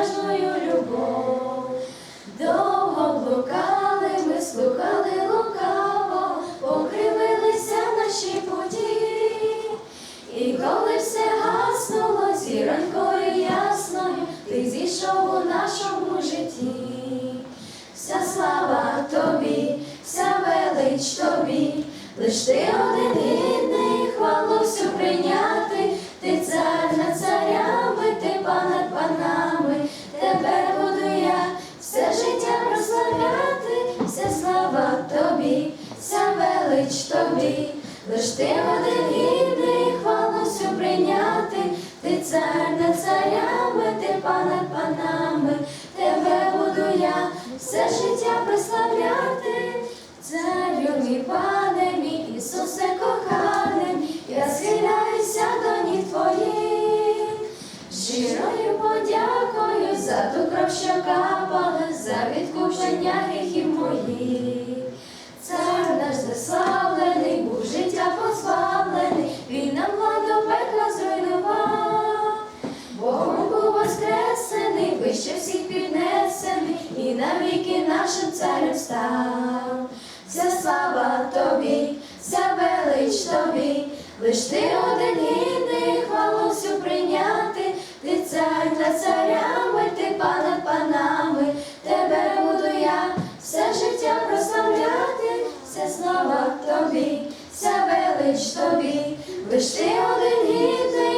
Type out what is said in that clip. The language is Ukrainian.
безмежну любов. Довго блукали, ми слухали лукаво, покривилися наші путі. І коли все гаснуло зіронькою ясною, ти зійшов у нашому житті. Вся слава тобі, вся велич тобі, лиш ти один тобі, вся велич тобі, лиш ти один гідний, хвалу прийняти, ти цар над царями, ти пан панами, тебе буду я все життя прославляти, царю мій пане, мій Ісусе коханим, я схиляюся до ніг твоїх, щирою подякою за ту кров, що капала, за відкупення гріхів моїх. навіки нашим царем став. Вся слава тобі, вся велич тобі, лиш ти один гідний хвалу всю прийняти, ти цар та царями, ти пан панами, тебе буду я все життя прославляти, вся слава тобі, вся велич тобі, лиш ти один гідний.